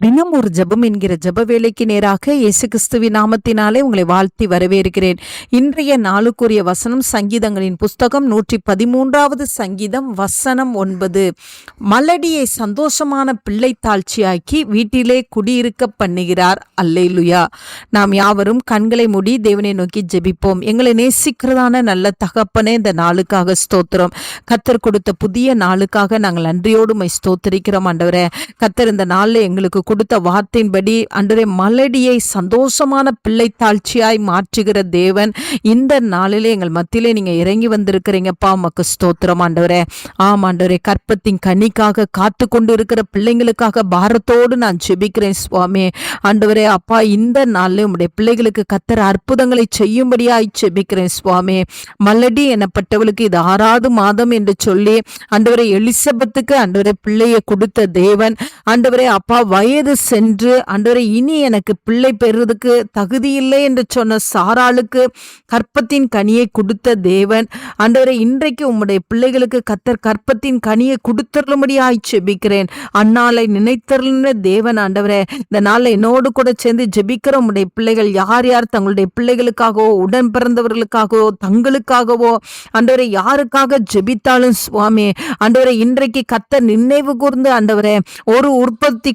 தினம் ஒரு ஜெபம் என்கிற ஜெப வேலைக்கு நேராக இயேசு கிறிஸ்துவின் நாமத்தினாலே உங்களை வாழ்த்தி வரவேற்கிறேன். இன்றைய நாளுக்குரிய வசனம் சங்கீதங்களின் புஸ்தகம் நூற்றி பதிமூன்றாவது சங்கீதம் வசனம் ஒன்பது. மலடியை சந்தோஷமான பிள்ளை தாழ்ச்சியாக்கி வீட்டிலே குடியிருக்க பண்ணுகிறார். அல்லேலுயா. நாம் யாவரும் கண்களை மூடி தேவனை நோக்கி ஜெபிப்போம். எங்களை நேசிக்கிறதான நல்ல தகப்பனே இந்த நாளுக்காக ஸ்தோத்திரம். கத்தர் கொடுத்த புதிய நாளுக்காக நாங்கள் நன்றியோடு மை ஸ்தோத்திரிக்கிறோம் ஆண்டவரே. கத்தர் இந்த நாளில் எங்களுக்கு கொடுத்த வார்த்தையின்படி அன்றரை மலடியை சந்தோஷமான பிள்ளை தாழ்ச்சியாய் மாற்றுகிற தேவன் இந்த நாளிலே எங்கள் மத்தியிலே நீங்க இறங்கி வந்திருக்கிறீங்கப்பா. உமக்கு ஸ்தோத்திரம் ஆண்டவரே. ஆம் ஆண்டவரே கற்பத்தின் கனிக்காக காத்து கொண்டு இருக்கிற பிள்ளைங்களுக்காக பாரத்தோடு நான் ஜெபிக்கிறேன் சுவாமி. ஆண்டவரே அப்பா இந்த நாளில் உங்களுடைய பிள்ளைகளுக்கு கத்தர் அற்புதங்களை செய்யும்படியாய் ஜெபிக்கிறேன் சுவாமி. மலடி எனப்பட்டவளுக்கு இது ஆறாவது மாதம் என்று சொல்லி அண்டவரை எலிசபெத்துக்கு ஆண்டவரே பிள்ளையை கொடுத்த தேவன். ஆண்டவரே அப்பா வயது சென்று அன்றரை இனி எனக்கு பிள்ளை பெறுவதற்கு தகுதி இல்லை என்று சொன்ன சாராளுக்கு கற்பத்தின் கனியை கொடுத்த தேவன் அன்றரை இன்றைக்கு உம்முடைய பிள்ளைகளுக்கு கத்தர் கற்பத்தின் கனியை கொடுத்தருளும்படியாய் செபிக்கிறேன் அந்நாளை நினைத்தருளின தேவன் ஆண்டவரே இந்த நாளில் என்னோடு கூட சேர்ந்து ஜெபிக்கிற உம்முடைய பிள்ளைகள் யார் யார் தங்களுடைய பிள்ளைகளுக்காகவோ உடன் பிறந்தவர்களுக்காகவோ தங்களுக்காகவோ ஆண்டவரை யாருக்காக ஜெபித்தாலும் சுவாமி ஆண்டவரை இன்றைக்கு கத்தர் நினைவு கூர்ந்து அண்டவரே ஒரு உற்பத்தி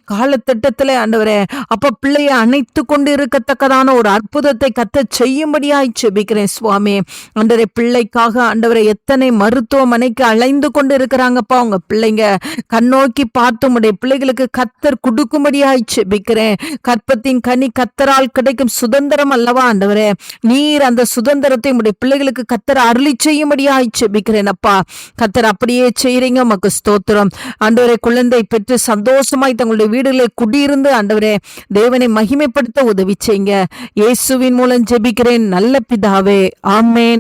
திட்டத்திலே ஆண்டவரே அப்ப பிள்ளையை அணைத்து கொண்டு இருக்கத்தக்கதான ஒரு அற்புதத்தை கத்த செய்யும்படியாய் செபிக்கிறேன் சுவாமி. ஆண்டவரே பிள்ளைக்காக ஆண்டவரை எத்தனை மருத்துவமனைக்கு அலைந்து கொண்டு இருக்கிறாங்கப்பா உங்க பிள்ளைங்க. கண்ணோக்கி பார்த்து உடைய பிள்ளைகளுக்கு கத்தர் கொடுக்கும்படியாய் செபிக்கிறேன் கற்பத்தின் கனி கத்தரால் கிடைக்கும் சுதந்திரம் அல்லவா ஆண்டவரே? நீர் அந்த சுதந்திரத்தை உடைய பிள்ளைகளுக்கு கத்தர் அருளி செய்யும்படியாய் செபிக்கிறேன் அப்பா. கத்தர் அப்படியே செய்யறீங்க உமக்கு ஸ்தோத்திரம். ஆண்டவரே குழந்தை பெற்று சந்தோஷமாய் தங்களுடைய வீடுகளை குடியிருந்து ஆண்டவரே தேவனை மகிமைப்படுத்த உதவி செய்யுங்க. இயேசுவின் மூலம் ஜெபிக்கிறேன். நல்ல பிதாவே. ஆமேன்.